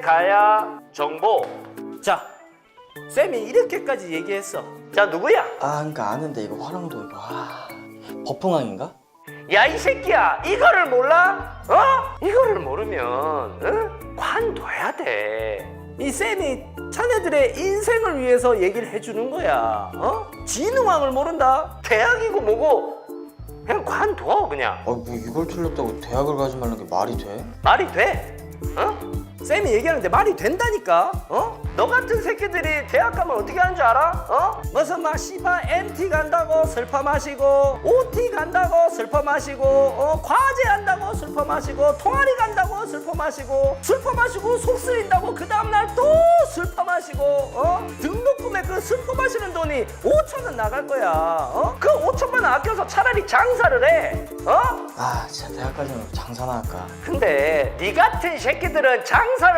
가야 정보. 자, 쌤이 이렇게까지 얘기했어. 자 누구야? 아 그니까 아는데 이거 화랑도 이거 아 버풍왕인가? 야 이 새끼야 이거를 몰라? 어? 이거를 모르면 어? 관둬야 돼. 이 쌤이 자네들의 인생을 위해서 얘기를 해주는 거야. 어? 진흥왕을 모른다? 대학이고 뭐고 그냥 관둬 그냥. 아 뭐 이걸 틀렸다고 대학을 가지 말라는 게 말이 돼? 말이 돼? 어? 쌤이 얘기하는데 말이 된다니까? 어? 너 같은 새끼들이 대학 가면 어떻게 하는 줄 알아? 어? 무슨 막 씨바 MT 간다고 슬퍼 마시고 OT 간다고 슬퍼 마시고 어 과제 한다고 슬퍼 마시고 통아리 간다고 슬퍼 마시고 슬퍼 마시고 속 쓰린다고 그 다음날 또 슬퍼 마시고 어 등록금에 그 슬퍼 마시는 돈이 5천 원 나갈 거야 어? 그 5천만 원 아껴서 차라리 장사를 해. 어? 아 진짜 대학 가려면 장사나 할까? 근데 네 같은 새끼들은 장사를